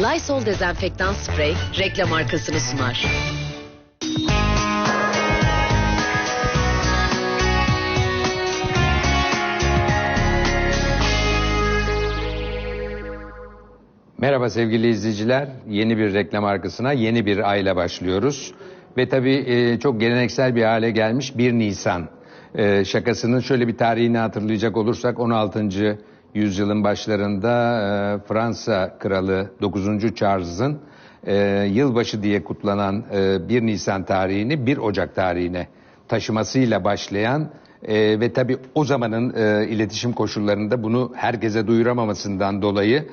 Lysol dezenfektan sprey reklam arkasını sunar. Merhaba sevgili izleyiciler. Yeni bir reklam arkasına yeni bir ayla başlıyoruz. Ve tabii e, çok geleneksel bir hale gelmiş 1 Nisan. E, şakasının şöyle bir tarihini hatırlayacak olursak 16. yüzyılın başlarında e, Fransa kralı 9. Charles'ın e, yılbaşı diye kutlanan e, 1 Nisan tarihini 1 Ocak tarihine taşımasıyla başlayan e, ve tabii o zamanın e, iletişim koşullarında bunu herkese duyuramamasından dolayı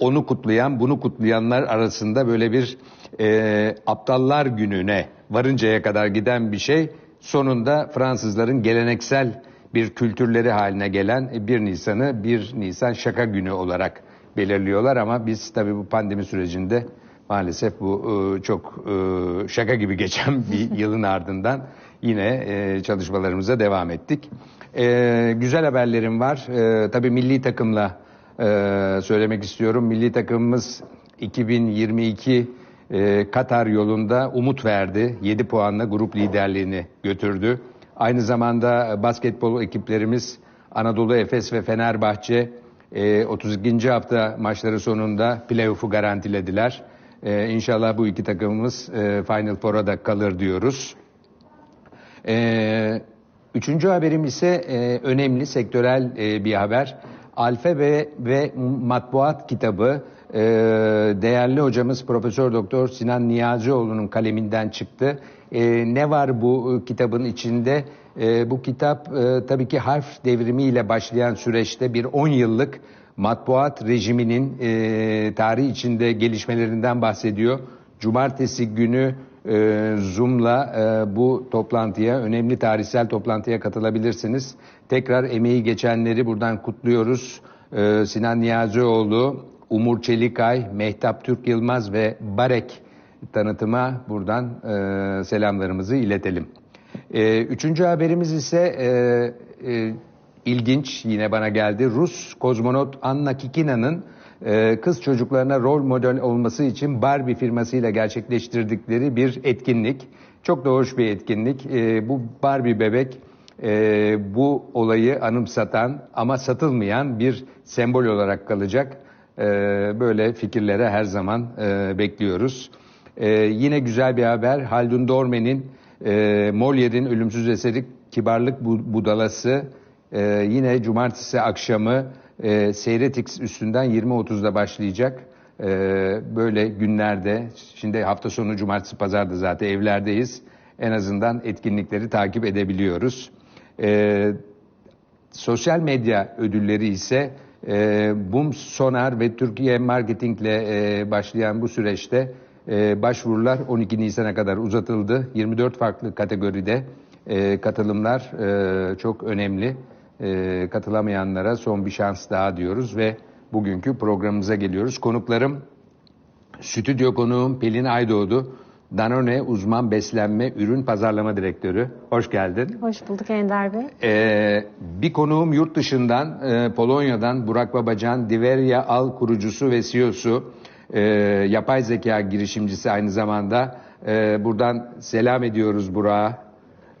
onu kutlayan, bunu kutlayanlar arasında böyle bir e, aptallar gününe varıncaya kadar giden bir şey. Sonunda Fransızların geleneksel bir kültürleri haline gelen 1 Nisan'ı 1 Nisan şaka günü olarak belirliyorlar ama biz tabii bu pandemi sürecinde maalesef bu e, çok e, şaka gibi geçen bir yılın ardından yine e, çalışmalarımıza devam ettik. E, güzel haberlerim var. E, tabii milli takımla e, söylemek istiyorum. Milli takımımız 2022 e, Katar yolunda umut verdi. 7 puanla grup liderliğini götürdü. Aynı zamanda basketbol ekiplerimiz Anadolu Efes ve Fenerbahçe e, 32. hafta maçları sonunda playoff'u garantilediler. E, inşallah bu iki takımımız e, Final Four'a da kalır diyoruz. E, üçüncü haberim ise e, önemli sektörel e, bir haber. Alfabe ve Matbuat kitabı e, değerli hocamız Profesör Doktor Sinan Niyazioğlu'nun kaleminden çıktı. E, ne var bu kitabın içinde? E, bu kitap e, tabii ki harf devrimiyle başlayan süreçte bir 10 yıllık matbuat rejiminin e, tarih içinde gelişmelerinden bahsediyor. Cumartesi günü e, Zoom'la e, bu toplantıya, önemli tarihsel toplantıya katılabilirsiniz. Tekrar emeği geçenleri buradan kutluyoruz. E, Sinan Niyazioğlu, Umur Çelikay, Mehtap Türk Yılmaz ve Barek tanıtıma buradan e, selamlarımızı iletelim. E, üçüncü haberimiz ise e, e, ilginç yine bana geldi. Rus kozmonot Anna Kikina'nın e, kız çocuklarına rol model olması için Barbie firmasıyla gerçekleştirdikleri bir etkinlik. Çok da hoş bir etkinlik. E, bu Barbie bebek e, bu olayı anımsatan ama satılmayan bir sembol olarak kalacak. E, böyle fikirlere her zaman e, bekliyoruz. E, yine güzel bir haber. Haldun Dorme'nin e, Molière'in ölümsüz eseri Kibarlık Budalası e, yine cumartesi akşamı e, Seyretix üstünden 20.30'da başlayacak. E, böyle günlerde, şimdi hafta sonu cumartesi pazarda zaten evlerdeyiz. En azından etkinlikleri takip edebiliyoruz. E, sosyal medya ödülleri ise e, BUM Sonar ve Türkiye Marketing'le e, başlayan bu süreçte e, başvurular 12 Nisan'a kadar uzatıldı. 24 farklı kategoride e, katılımlar e, çok önemli. E, katılamayanlara son bir şans daha diyoruz ve bugünkü programımıza geliyoruz. Konuklarım stüdyo konuğum Pelin Aydoğdu. Danone uzman beslenme ürün pazarlama direktörü. Hoş geldin. Hoş bulduk Ender Bey. Ee, bir konuğum yurt dışından e, Polonya'dan Burak Babacan, Diveria Al kurucusu ve CEO'su. E, yapay zeka girişimcisi aynı zamanda. E, buradan selam ediyoruz Burak'a.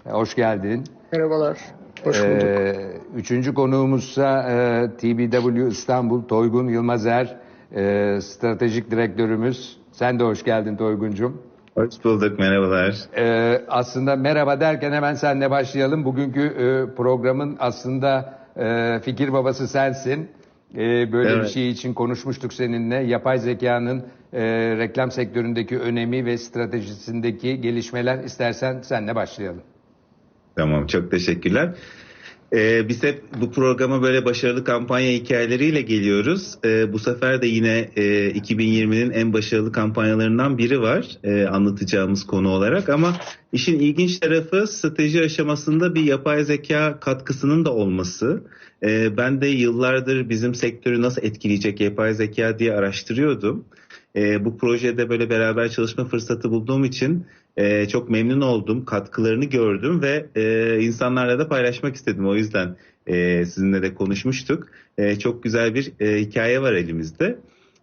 Hoş geldin. Merhabalar. Hoş bulduk. Ee, üçüncü konuğumuzsa e, TBW İstanbul Toygun Yılmazer, e, stratejik direktörümüz. Sen de hoş geldin Toygun'cum. Hoş bulduk, merhabalar. Ee, aslında merhaba derken hemen seninle başlayalım. Bugünkü e, programın aslında e, fikir babası sensin. E, böyle Evet. bir şey için konuşmuştuk seninle. Yapay zekanın e, reklam sektöründeki önemi ve stratejisindeki gelişmeler. İstersen senle başlayalım. Tamam, çok teşekkürler. Ee, biz hep bu programa böyle başarılı kampanya hikayeleriyle geliyoruz. Ee, bu sefer de yine e, 2020'nin en başarılı kampanyalarından biri var e, anlatacağımız konu olarak. Ama işin ilginç tarafı strateji aşamasında bir yapay zeka katkısının da olması. Ee, ben de yıllardır bizim sektörü nasıl etkileyecek yapay zeka diye araştırıyordum. Ee, bu projede böyle beraber çalışma fırsatı bulduğum için e, çok memnun oldum. Katkılarını gördüm ve e, insanlarla da paylaşmak istedim. O yüzden e, sizinle de konuşmuştuk. E, çok güzel bir e, hikaye var elimizde.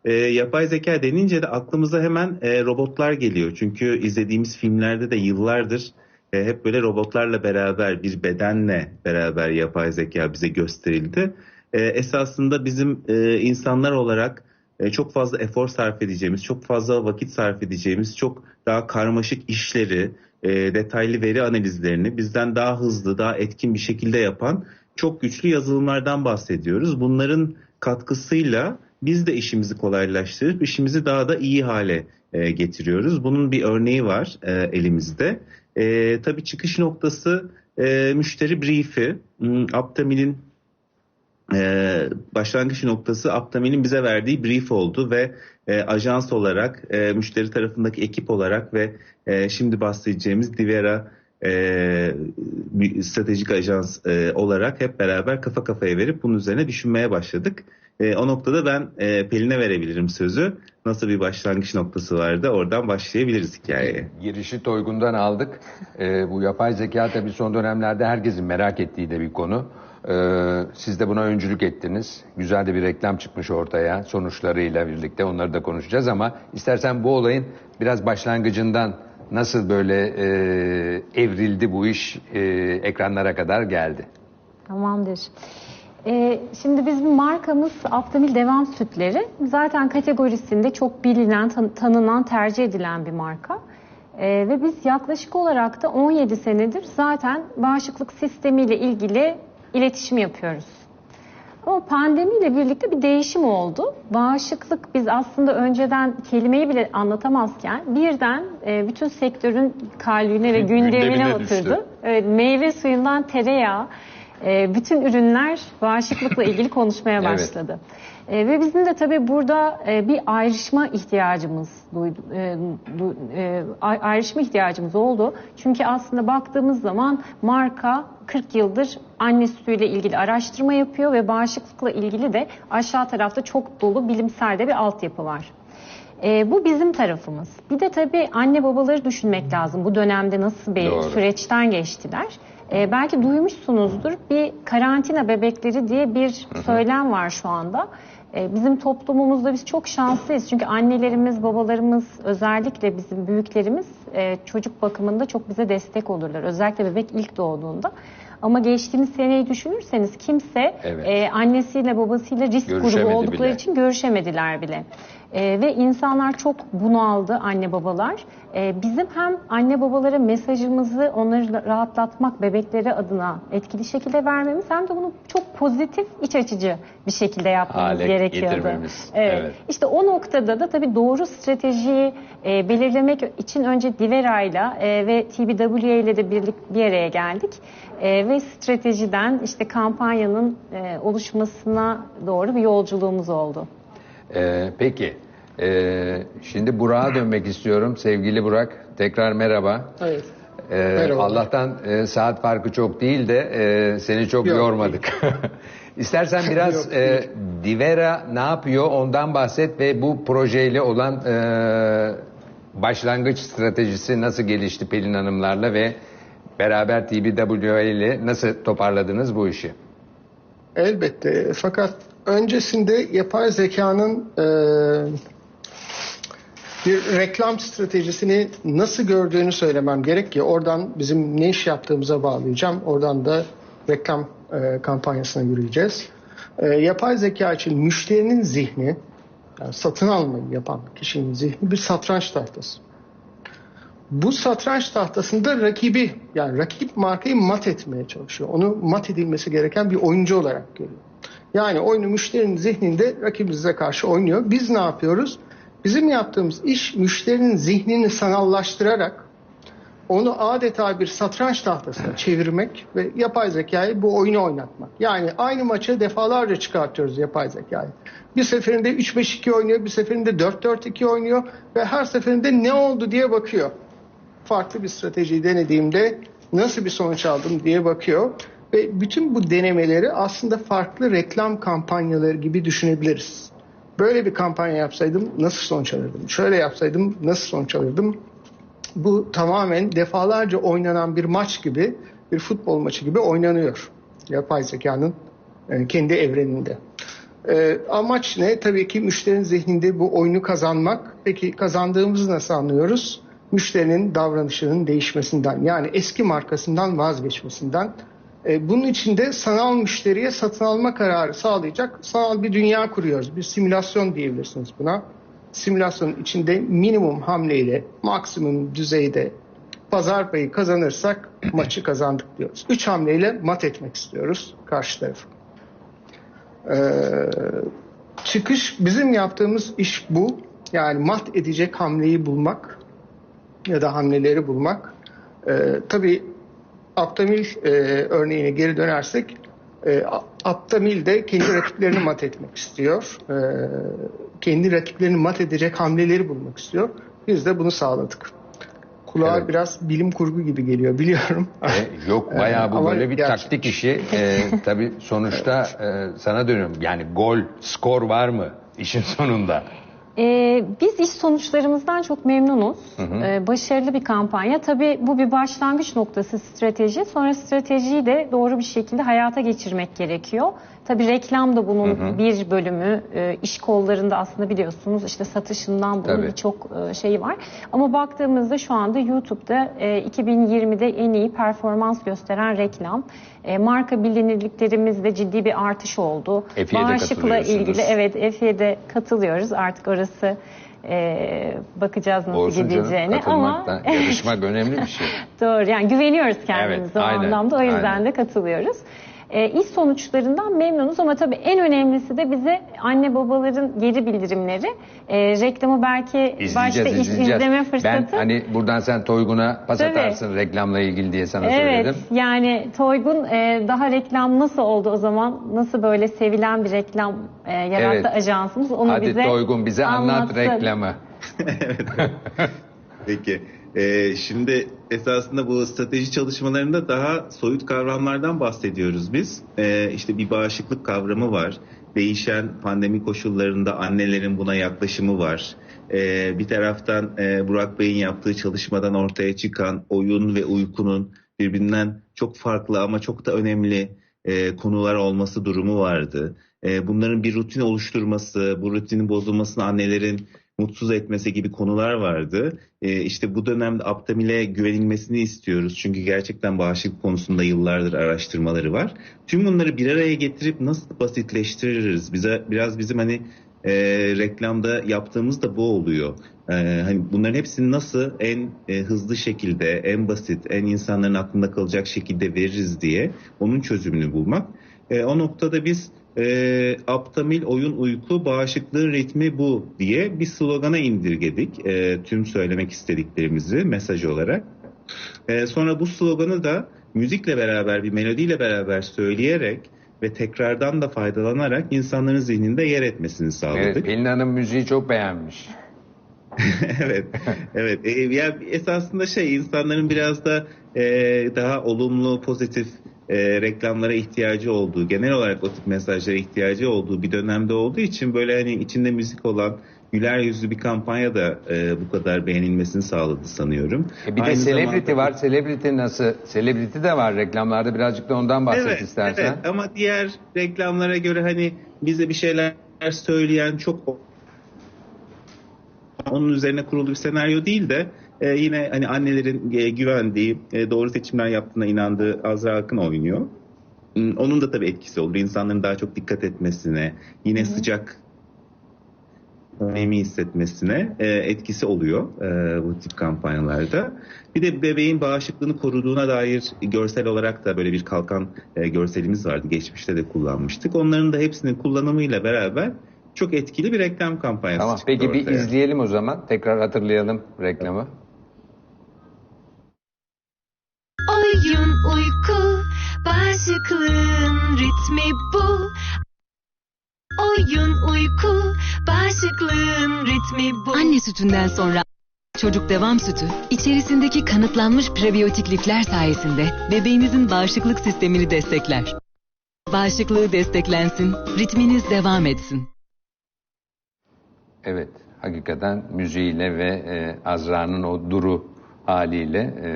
e, yapay zeka denince de aklımıza hemen e, robotlar geliyor. Çünkü izlediğimiz filmlerde de yıllardır e, hep böyle robotlarla beraber bir bedenle beraber yapay zeka bize gösterildi. E, esasında bizim e, insanlar olarak çok fazla efor sarf edeceğimiz, çok fazla vakit sarf edeceğimiz, çok daha karmaşık işleri, e, detaylı veri analizlerini bizden daha hızlı, daha etkin bir şekilde yapan çok güçlü yazılımlardan bahsediyoruz. Bunların katkısıyla biz de işimizi kolaylaştırıp işimizi daha da iyi hale e, getiriyoruz. Bunun bir örneği var e, elimizde. E, tabii çıkış noktası e, müşteri brief'i. Hmm, Aptamil'in e, başlangıç noktası Aptamil'in bize verdiği brief oldu ve e, ajans olarak, e, müşteri tarafındaki ekip olarak ve e, şimdi bahsedeceğimiz Divera e, stratejik ajans e, olarak hep beraber kafa kafaya verip bunun üzerine düşünmeye başladık. E, o noktada ben e, Pelin'e verebilirim sözü. Nasıl bir başlangıç noktası vardı oradan başlayabiliriz hikayeye. Girişi Toygun'dan aldık. Ee, bu yapay zeka tabii son dönemlerde herkesin merak ettiği de bir konu. Ee, siz de buna öncülük ettiniz. Güzel de bir reklam çıkmış ortaya sonuçlarıyla birlikte onları da konuşacağız ama istersen bu olayın biraz başlangıcından nasıl böyle e, evrildi bu iş e, ekranlara kadar geldi. Tamamdır. Ee, şimdi bizim markamız Aptamil Devam Sütleri. Zaten kategorisinde çok bilinen, tan- tanınan, tercih edilen bir marka. Ee, ve biz yaklaşık olarak da 17 senedir zaten bağışıklık sistemiyle ilgili iletişim yapıyoruz. Ama pandemiyle birlikte bir değişim oldu. Bağışıklık biz aslında önceden kelimeyi bile anlatamazken birden e, bütün sektörün kalbine ve gündemine Gündemine oturdu. Evet, meyve suyundan tereyağı, e, bütün ürünler bağışıklıkla ilgili konuşmaya Evet. E, ve bizim de tabii burada e, bir ayrışma ihtiyacımız duydu, e, du- e, ay- ayrışma ihtiyacımız oldu. Çünkü aslında baktığımız zaman marka 40 yıldır anne sütüyle ilgili araştırma yapıyor ve bağışıklıkla ilgili de aşağı tarafta çok dolu bilimsel de bir altyapı var. E, bu bizim tarafımız. Bir de tabii anne babaları düşünmek lazım. Bu dönemde nasıl bir Doğru. süreçten geçtiler. E, belki duymuşsunuzdur. Bir karantina bebekleri diye bir söylem var şu anda. E, bizim toplumumuzda biz çok şanslıyız. Çünkü annelerimiz, babalarımız, özellikle bizim büyüklerimiz e, çocuk bakımında çok bize destek olurlar. Özellikle bebek ilk doğduğunda. Ama geçtiğimiz seneyi düşünürseniz kimse Evet. e, annesiyle babasıyla risk grubu oldukları bile. için görüşemediler bile. Ee, ve insanlar çok bunaldı anne babalar. Ee, bizim hem anne babalara mesajımızı onları rahatlatmak bebekleri adına etkili şekilde vermemiz hem de bunu çok pozitif iç açıcı bir şekilde yapmamız Hale gerekiyordu. getirmemiz, Evet. evet. İşte o noktada da tabii doğru stratejiyi e, belirlemek için önce Divera ile ve TBWA ile de birlik bir araya geldik. E, ve stratejiden işte kampanyanın e, oluşmasına doğru bir yolculuğumuz oldu. Ee, peki, ee, şimdi Burak'a dönmek istiyorum. Sevgili Burak, tekrar merhaba. Evet. Ee. Allah'tan e, saat farkı çok değil de e, seni çok Yok, yormadık. İstersen biraz Yok, e. Divera ne yapıyor ondan bahset ve bu projeyle olan e, başlangıç stratejisi nasıl gelişti Pelin Hanımlarla ve beraber TBWA ile nasıl toparladınız bu işi? Elbette. Fakat öncesinde yapay zekanın e, bir reklam stratejisini nasıl gördüğünü söylemem gerek ki oradan bizim ne iş yaptığımıza bağlayacağım. Oradan da reklam e, kampanyasına yürüyeceğiz. E, yapay zeka için müşterinin zihni, yani satın almayı yapan kişinin zihni bir satranç tahtası. Bu satranç tahtasında rakibi yani rakip markayı mat etmeye çalışıyor. Onu mat edilmesi gereken bir oyuncu olarak görüyor. Yani oyunu müşterinin zihninde rakibimize karşı oynuyor. Biz ne yapıyoruz? Bizim yaptığımız iş müşterinin zihnini sanallaştırarak onu adeta bir satranç tahtasına çevirmek ve yapay zekayı bu oyunu oynatmak. Yani aynı maçı defalarca çıkartıyoruz yapay zekayı. Bir seferinde 3-5-2 oynuyor, bir seferinde 4-4-2 oynuyor ve her seferinde ne oldu diye bakıyor. Farklı bir stratejiyi denediğimde nasıl bir sonuç aldım diye bakıyor. Ve bütün bu denemeleri aslında farklı reklam kampanyaları gibi düşünebiliriz. Böyle bir kampanya yapsaydım nasıl sonuç alırdım? Şöyle yapsaydım nasıl sonuç alırdım? bu tamamen defalarca oynanan bir maç gibi, bir futbol maçı gibi oynanıyor. Yapay zekanın e, kendi evreninde. Ee, amaç ne? Tabii ki müşterinin zihninde bu oyunu kazanmak. Peki kazandığımızı nasıl anlıyoruz? Müşterinin davranışının değişmesinden yani eski markasından vazgeçmesinden. Ee, bunun için de sanal müşteriye satın alma kararı sağlayacak sanal bir dünya kuruyoruz. Bir simülasyon diyebilirsiniz buna. Simülasyonun içinde minimum hamleyle maksimum düzeyde pazar payı kazanırsak maçı kazandık diyoruz. Üç hamleyle mat etmek istiyoruz karşı tarafı. Ee, çıkış bizim yaptığımız iş bu. Yani mat edecek hamleyi bulmak ya da hamleleri bulmak. Ee, tabii Aptamil e, örneğine geri dönersek e, Aptamil de kendi rakiplerini mat etmek istiyor. E, kendi rakiplerini mat edecek hamleleri bulmak istiyor. Biz de bunu sağladık. Kulağa Evet. biraz bilim kurgu gibi geliyor biliyorum. E, yok bayağı bu böyle bir gerçek. taktik işi. E, tabii sonuçta e, sana dönüyorum. Yani gol, skor var mı işin sonunda? Ee, biz iş sonuçlarımızdan çok memnunuz. Ee, başarılı bir kampanya. Tabii bu bir başlangıç noktası strateji. Sonra stratejiyi de doğru bir şekilde hayata geçirmek gerekiyor. Tabii reklam da bunun bir bölümü. Ee, iş kollarında aslında biliyorsunuz işte satışından bunun birçok e, şeyi var. Ama baktığımızda şu anda YouTube'da e, 2020'de en iyi performans gösteren reklam. E, marka bilinirliklerimizde ciddi bir artış oldu. Efi'ye de Bağışıkla ilgili evet Efi'ye de katılıyoruz. Artık orası e, bakacağız nasıl Olsun gideceğine ama. Yarışmak önemli bir şey. doğru yani güveniyoruz kendimize Evet, o aynen, anlamda o yüzden aynen. de katılıyoruz. E, iş sonuçlarından memnunuz ama tabii en önemlisi de bize anne babaların geri bildirimleri. E, reklamı belki başta izleyeceğiz. izleme fırsatı. Ben hani buradan sen Toygun'a pas Tabii. atarsın reklamla ilgili diye sana Evet söyledim. yani Toygun e, daha reklam nasıl oldu o zaman? Nasıl böyle sevilen bir reklam e, yarattı Evet. ajansımız? Onu Hadi bize Toygun bize anlat anlatsın. reklamı. Peki. Ee, şimdi esasında bu strateji çalışmalarında daha soyut kavramlardan bahsediyoruz biz. Ee, işte bir bağışıklık kavramı var. Değişen pandemi koşullarında annelerin buna yaklaşımı var. Ee, bir taraftan e, Burak Bey'in yaptığı çalışmadan ortaya çıkan oyun ve uykunun birbirinden çok farklı ama çok da önemli e, konular olması durumu vardı. E, bunların bir rutin oluşturması, bu rutinin bozulmasını annelerin mutsuz etmesi gibi konular vardı. E, işte bu dönemde Aptamil'e güvenilmesini istiyoruz. Çünkü gerçekten bağışıklık konusunda yıllardır araştırmaları var. Tüm bunları bir araya getirip nasıl basitleştiririz? Bize biraz bizim hani e, reklamda yaptığımız da bu oluyor. E, hani bunların hepsini nasıl en e, hızlı şekilde, en basit, en insanların aklında kalacak şekilde veririz diye onun çözümünü bulmak. E, o noktada biz e, Aptamil oyun uyku bağışıklığın ritmi bu diye bir slogana indirgedik e, tüm söylemek istediklerimizi mesaj olarak. E, sonra bu sloganı da müzikle beraber bir melodiyle beraber söyleyerek ve tekrardan da faydalanarak insanların zihninde yer etmesini sağladık. Evet, Pelin Hanım müziği çok beğenmiş. evet, evet. E, ya esasında şey insanların biraz da e, daha olumlu, pozitif e, reklamlara ihtiyacı olduğu, genel olarak o tip mesajlara ihtiyacı olduğu bir dönemde olduğu için böyle hani içinde müzik olan güler yüzlü bir kampanya da e, bu kadar beğenilmesini sağladı sanıyorum. E bir de Aynı celebrity zamanda- var. Celebrity nasıl? Celebrity de var reklamlarda. Birazcık da ondan bahset evet, istersen. Evet ama diğer reklamlara göre hani bize bir şeyler söyleyen çok onun üzerine kurulu bir senaryo değil de e, yine hani annelerin e, güvendiği, e, doğru seçimler yaptığına inandığı Azra Akın oynuyor. Hmm, Onun da tabii etkisi olur. İnsanların daha çok dikkat etmesine, yine sıcak önemi hissetmesine e, etkisi oluyor e, bu tip kampanyalarda. Bir de bebeğin bağışıklığını koruduğuna dair görsel olarak da böyle bir kalkan e, görselimiz vardı. Geçmişte de kullanmıştık. Onların da hepsinin kullanımıyla beraber çok etkili bir reklam kampanyası Tamam. çıktı Peki bir ortaya. izleyelim o zaman. Tekrar hatırlayalım reklamı. Oyun bağışıklığın ritmi bu Oyun uyku bağışıklığın ritmi bu Anne sütünden sonra çocuk devam sütü içerisindeki kanıtlanmış prebiyotik lifler sayesinde bebeğinizin bağışıklık sistemini destekler. Bağışıklığı desteklensin, ritminiz devam etsin. Evet. Hakikaten müziğiyle ve e, Azra'nın o duru haliyle e,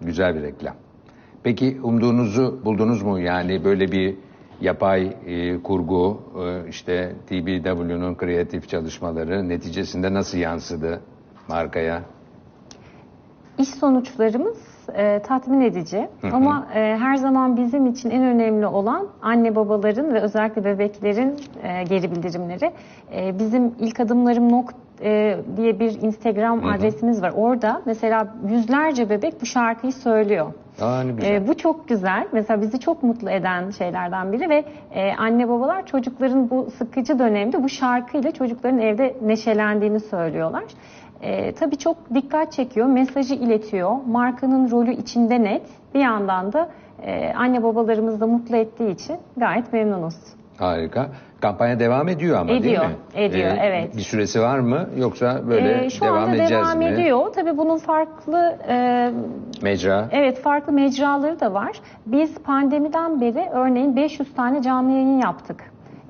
güzel bir reklam. Peki umduğunuzu buldunuz mu? Yani böyle bir yapay e, kurgu, e, işte TBW'nun kreatif çalışmaları neticesinde nasıl yansıdı markaya? İş sonuçlarımız e, tatmin edici ama e, her zaman bizim için en önemli olan anne babaların ve özellikle bebeklerin e, geri bildirimleri. E, bizim ilk adımlarım nok e, diye bir Instagram adresimiz var. Orada mesela yüzlerce bebek bu şarkıyı söylüyor. Aa, güzel. E, bu çok güzel. Mesela bizi çok mutlu eden şeylerden biri ve e, anne babalar çocukların bu sıkıcı dönemde bu şarkıyla çocukların evde neşelendiğini söylüyorlar. E, tabii çok dikkat çekiyor, mesajı iletiyor. Markanın rolü içinde net. Bir yandan da e, anne babalarımızı da mutlu ettiği için gayet memnunuz. Harika. Kampanya devam ediyor ama değil Ediyor, mi? Ee, ediyor, evet. Bir süresi var mı yoksa böyle E, şu devam anda edeceğiz devam mi? ediyor. Tabii bunun farklı e, Mecra. Evet farklı mecraları da var. Biz pandemiden beri örneğin 500 tane canlı yayın yaptık.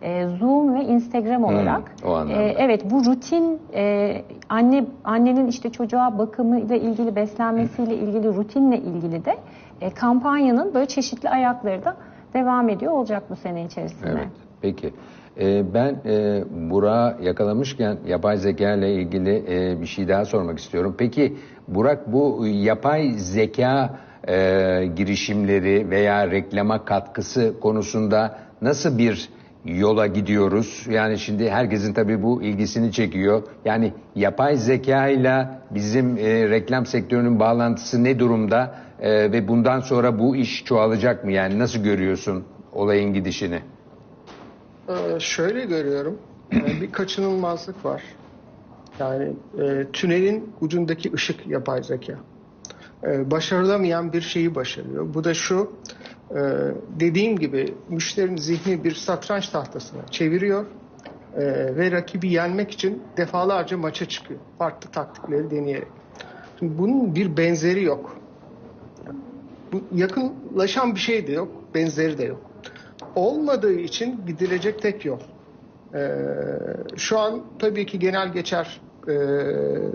Ee, Zoom ve Instagram olarak. o anlamda. Ee, evet bu rutin e, anne annenin işte çocuğa bakımı ile ilgili beslenmesiyle ilgili rutinle ilgili de e, kampanyanın böyle çeşitli ayakları da devam ediyor olacak bu sene içerisinde. Evet. Peki. Ee, ben e, Burak'ı yakalamışken yapay zeka ile ilgili e, bir şey daha sormak istiyorum. Peki Burak bu yapay zeka e, girişimleri veya reklama katkısı konusunda nasıl bir yola gidiyoruz? Yani şimdi herkesin tabii bu ilgisini çekiyor. Yani yapay zeka ile bizim e, reklam sektörünün bağlantısı ne durumda? E, ve bundan sonra bu iş çoğalacak mı? Yani nasıl görüyorsun olayın gidişini? Ee, şöyle görüyorum. Ee, bir kaçınılmazlık var. Yani e, tünelin ucundaki ışık yapay zeka. Ee, başarılamayan bir şeyi başarıyor. Bu da şu. E, dediğim gibi müşterinin zihni bir satranç tahtasına çeviriyor e, ve rakibi yenmek için defalarca maça çıkıyor. Farklı taktikleri deneyerek. Şimdi bunun bir benzeri yok. Bu yakınlaşan bir şey de yok, benzeri de yok. Olmadığı için gidilecek tek yol. Ee, şu an tabii ki genel geçer e,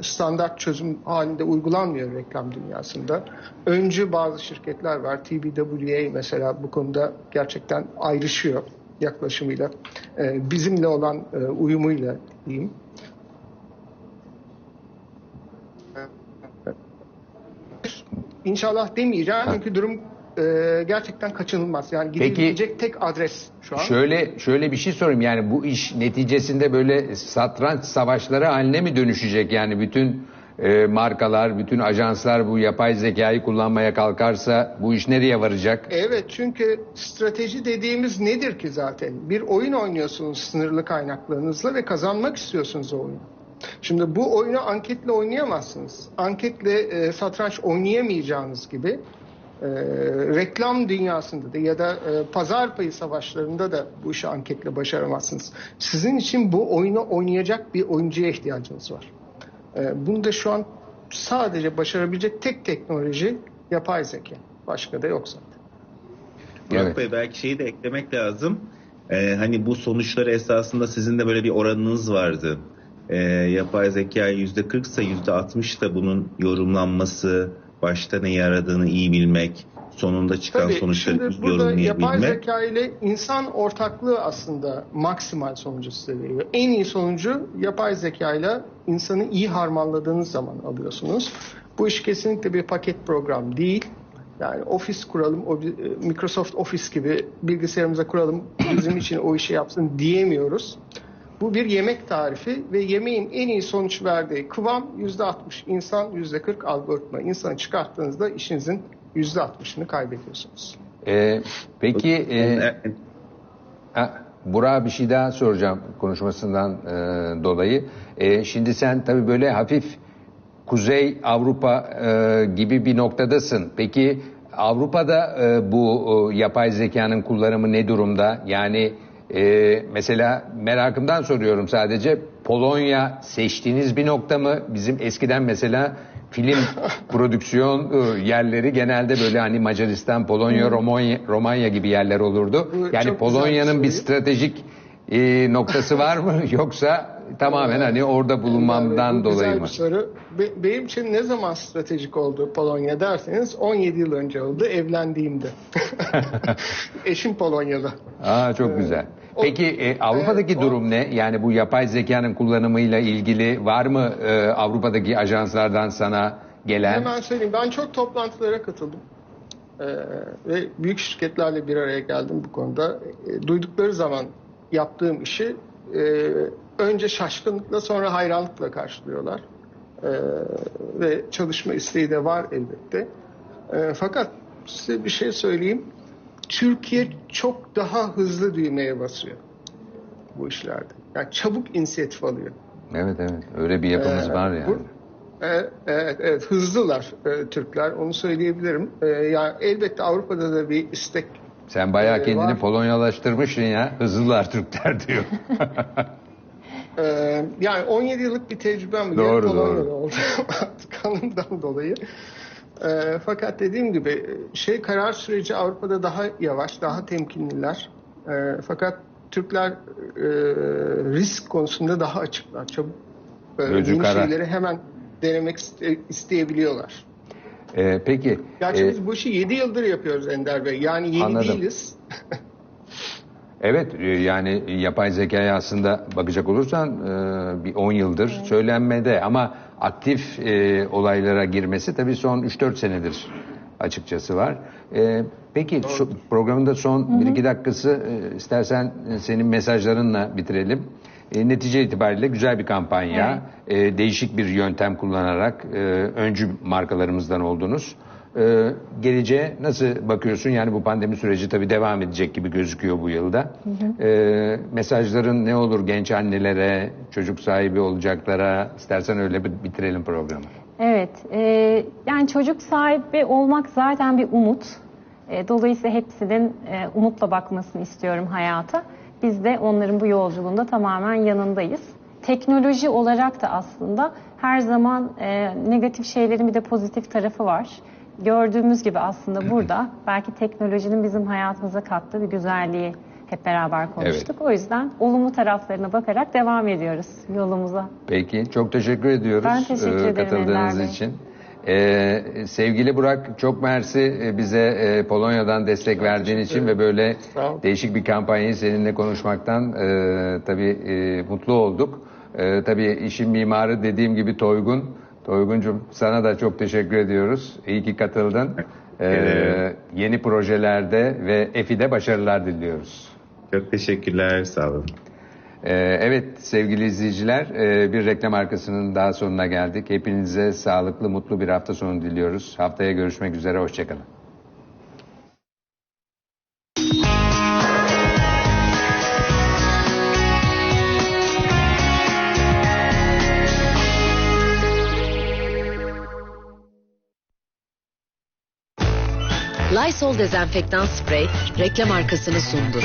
standart çözüm halinde uygulanmıyor reklam dünyasında. Öncü bazı şirketler var. TBWA mesela bu konuda gerçekten ayrışıyor yaklaşımıyla. Ee, bizimle olan e, uyumuyla diyeyim. İnşallah demeyeceğim çünkü durum e, gerçekten kaçınılmaz. Yani Peki- gidilecek tek adres şu an. Şöyle şöyle bir şey sorayım yani bu iş neticesinde böyle satranç savaşları haline mi dönüşecek yani bütün e, markalar, bütün ajanslar bu yapay zekayı kullanmaya kalkarsa bu iş nereye varacak? Evet çünkü strateji dediğimiz nedir ki zaten? Bir oyun oynuyorsunuz sınırlı kaynaklarınızla ve kazanmak istiyorsunuz o oyunu. Şimdi bu oyunu anketle oynayamazsınız. Anketle e, satranç oynayamayacağınız gibi e, reklam dünyasında da ya da e, pazar payı savaşlarında da bu işi anketle başaramazsınız. Sizin için bu oyunu oynayacak bir oyuncuya ihtiyacınız var. E, bunu da şu an sadece başarabilecek tek teknoloji yapay zeka. Başka da yok zaten. Burak Evet. Bey belki şeyi de eklemek lazım. Ee, hani bu sonuçları esasında sizin de böyle bir oranınız vardı. Ee, yapay zeka yüzde 40 ise yüzde 60 da bunun yorumlanması, başta neyi aradığını iyi bilmek, sonunda çıkan Tabii, sonuçları şimdi burada yapay yorumlayabilmek. zeka ile insan ortaklığı aslında maksimal sonucu size veriyor. En iyi sonucu yapay zeka ile insanı iyi harmanladığınız zaman alıyorsunuz. Bu iş kesinlikle bir paket program değil. Yani ofis kuralım, Microsoft Office gibi bilgisayarımıza kuralım, bizim için o işi yapsın diyemiyoruz. Bu bir yemek tarifi ve yemeğin en iyi sonuç verdiği kıvam %60 insan, %40 algoritma. İnsanı çıkarttığınızda işinizin %60'ını kaybediyorsunuz. E, peki e, E, Ha, Burak'a bir şey daha soracağım konuşmasından e, dolayı. E, şimdi sen tabii böyle hafif Kuzey Avrupa e, gibi bir noktadasın. Peki Avrupa'da e, bu e, yapay zekanın kullanımı ne durumda? Yani e, mesela merakımdan soruyorum sadece. Polonya seçtiğiniz bir nokta mı? Bizim eskiden mesela film prodüksiyon e, yerleri genelde böyle hani Macaristan, Polonya, Romanya, Romanya gibi yerler olurdu. Yani Polonya'nın bir stratejik e, noktası var mı yoksa tamamen hani orada bulunmamdan Bu güzel dolayı bir mı? soru. Be- benim için ne zaman stratejik oldu Polonya derseniz 17 yıl önce oldu evlendiğimde. Eşim Polonyalı. Aa çok güzel. o- Peki e, Avrupa'daki o- durum ne? Yani bu yapay zekanın kullanımıyla ilgili var mı e, Avrupa'daki ajanslardan sana gelen? Hemen söyleyeyim. Ben çok toplantılara katıldım. Ee, ve büyük şirketlerle bir araya geldim bu konuda. E, duydukları zaman yaptığım işi e, önce şaşkınlıkla sonra hayranlıkla karşılıyorlar. Ee, ve çalışma isteği de var elbette. Ee, fakat size bir şey söyleyeyim. Türkiye çok daha hızlı düğmeye basıyor bu işlerde. Yani çabuk inisiyatif alıyor. Evet evet öyle bir yapımız Ee, var yani. bu- Evet, evet, evet hızlılar e, Türkler onu söyleyebilirim. E, yani elbette Avrupa'da da bir istek. Sen bayağı Ee, kendini var. Polonyalaştırmışsın ya. Hızlılar Türkler diyor. E, yani 17 yıllık bir tecrübem var. Doğru, Polonya'da doğru. oldu artık kanımdan dolayı. E, fakat dediğim gibi şey karar süreci Avrupa'da daha yavaş, daha temkinliler. E, fakat Türkler e, risk konusunda daha açıklar. Çabuk e, yeni kara. şeyleri hemen denemek iste- isteyebiliyorlar. Ee, peki Gerçi e, biz bu işi 7 yıldır yapıyoruz Ender Bey. Yani yeni Anladım. değiliz. Evet e, yani yapay zekaya aslında bakacak olursan e, bir 10 yıldır söylenmede ama aktif e, olaylara girmesi tabii son 3-4 senedir açıkçası var. E, Peki şu programın da son 1-2 dakikası e, istersen senin mesajlarınla bitirelim. E, Netice itibariyle güzel bir kampanya, e, değişik bir yöntem kullanarak e, öncü markalarımızdan oldunuz. Ee, geleceğe nasıl bakıyorsun? Yani bu pandemi süreci tabii devam edecek gibi gözüküyor bu yılda. Ee, mesajların ne olur genç annelere, çocuk sahibi olacaklara? İstersen öyle bitirelim programı. Evet, e, yani çocuk sahibi olmak zaten bir umut. E, dolayısıyla hepsinin e, umutla bakmasını istiyorum hayata. Biz de onların bu yolculuğunda tamamen yanındayız. Teknoloji olarak da aslında her zaman e, negatif şeylerin bir de pozitif tarafı var. Gördüğümüz gibi aslında burada belki teknolojinin bizim hayatımıza kattığı bir güzelliği hep beraber konuştuk. O yüzden olumlu taraflarına bakarak devam ediyoruz yolumuza. Peki, çok teşekkür ediyoruz Ben teşekkür ederim katıldığınız Ender için. Ee, sevgili Burak, çok mersi e, bize e, Polonya'dan destek verdiğin için ve böyle değişik bir kampanyayı seninle konuşmaktan e, tabii e, mutlu olduk. E, tabii işin mimarı dediğim gibi Toygun. Toygun'cum sana da çok teşekkür ediyoruz. İyi ki katıldın. Ee, yeni projelerde ve EFİ'de başarılar diliyoruz. Çok teşekkürler. Sağ olun. Ee, evet sevgili izleyiciler e, bir reklam arkasının daha sonuna geldik. Hepinize sağlıklı mutlu bir hafta sonu diliyoruz. Haftaya görüşmek üzere hoşçakalın. Lysol dezenfektan sprey reklam arkasını sundu.